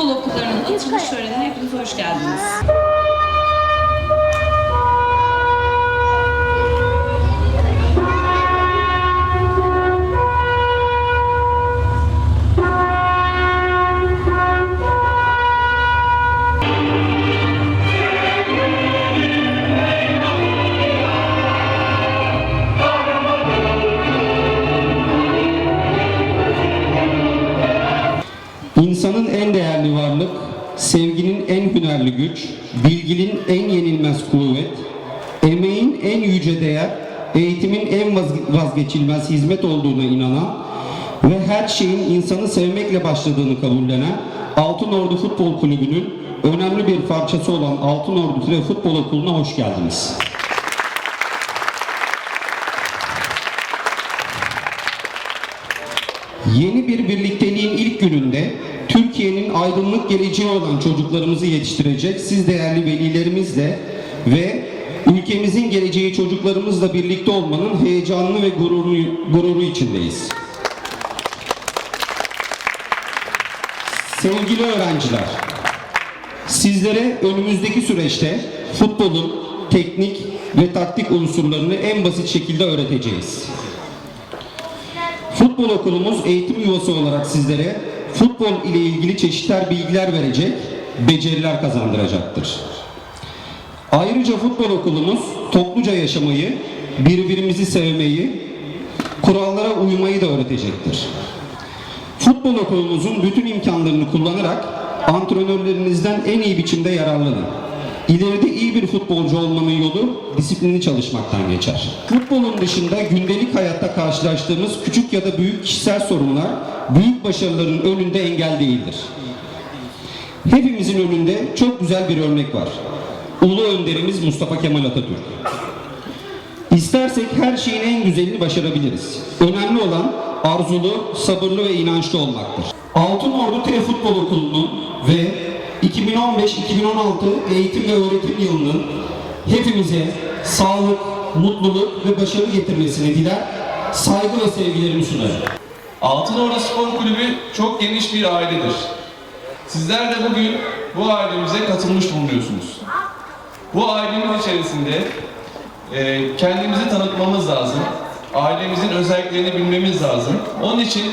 futbol okullarının açılış törenine hepiniz hoş geldiniz. İnsanın en değerli varlık, sevginin en hünerli güç, bilginin en yenilmez kuvvet, emeğin en yüce değer, eğitimin en vaz- vazgeçilmez hizmet olduğuna inanan ve her şeyin insanı sevmekle başladığını kabullenen Altın Ordu Futbol Kulübü'nün önemli bir parçası olan Altın Ordu Futbol Okulu'na hoş geldiniz. Yeni bir birlikteliğin ilk gününde Türkiye'nin aydınlık geleceği olan çocuklarımızı yetiştirecek siz değerli velilerimizle ve ülkemizin geleceği çocuklarımızla birlikte olmanın heyecanını ve gururu, gururu içindeyiz. Sevgili öğrenciler, sizlere önümüzdeki süreçte futbolun teknik ve taktik unsurlarını en basit şekilde öğreteceğiz. Futbol okulumuz eğitim yuvası olarak sizlere futbol ile ilgili çeşitler bilgiler verecek, beceriler kazandıracaktır. Ayrıca futbol okulumuz topluca yaşamayı, birbirimizi sevmeyi, kurallara uymayı da öğretecektir. Futbol okulumuzun bütün imkanlarını kullanarak antrenörlerinizden en iyi biçimde yararlanın. İleride iyi bir futbolcu olmanın yolu disiplinli çalışmaktan geçer. Futbolun dışında gündelik hayatta karşılaştığımız küçük ya da büyük kişisel sorunlar büyük başarıların önünde engel değildir. Hepimizin önünde çok güzel bir örnek var. Ulu önderimiz Mustafa Kemal Atatürk. İstersek her şeyin en güzelini başarabiliriz. Önemli olan arzulu, sabırlı ve inançlı olmaktır. Altın Ordu Tire Futbol Okulu'nun ve 2015-2016 eğitim ve öğretim yılının hepimize sağlık, mutluluk ve başarı getirmesini diler, saygı ve sevgilerimi sunarım. Altınordu Spor Kulübü çok geniş bir ailedir. Sizler de bugün bu ailemize katılmış bulunuyorsunuz. Bu ailemiz içerisinde e, kendimizi tanıtmamız lazım. Ailemizin özelliklerini bilmemiz lazım. Onun için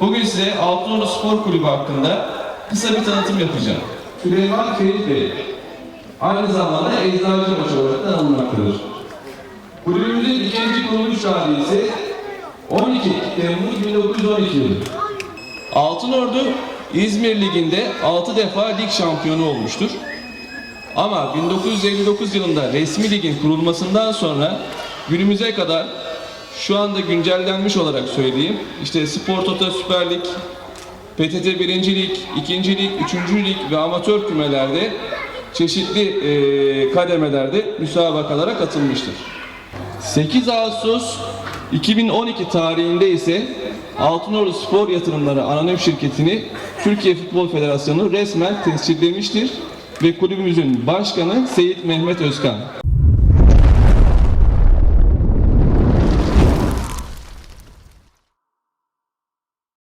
bugün size Altınordu Spor Kulübü hakkında kısa bir tanıtım yapacağım. Süleyman Ferit Bey, aynı zamanda Eczacıbaşı olarak da anılmaktadır. Kulübümüzün ikinci kuruluş tarihi ise 12 Temmuz 1912 yılı. Altınordu İzmir Ligi'nde 6 defa lig şampiyonu olmuştur. Ama 1959 yılında resmi ligin kurulmasından sonra günümüze kadar şu anda güncellenmiş olarak söyleyeyim. İşte Spor Toto Süper Lig, PTT 1. Lig, 2. Lig, 3. Lig ve amatör kümelerde çeşitli eee, kademelerde müsabakalara katılmıştır. 8 Ağustos 2012 tarihinde ise Altınordu Spor Yatırımları Anonim Şirketi'ni Türkiye Futbol Federasyonu resmen tescillemiştir ve kulübümüzün başkanı Seyit Mehmet Özkan.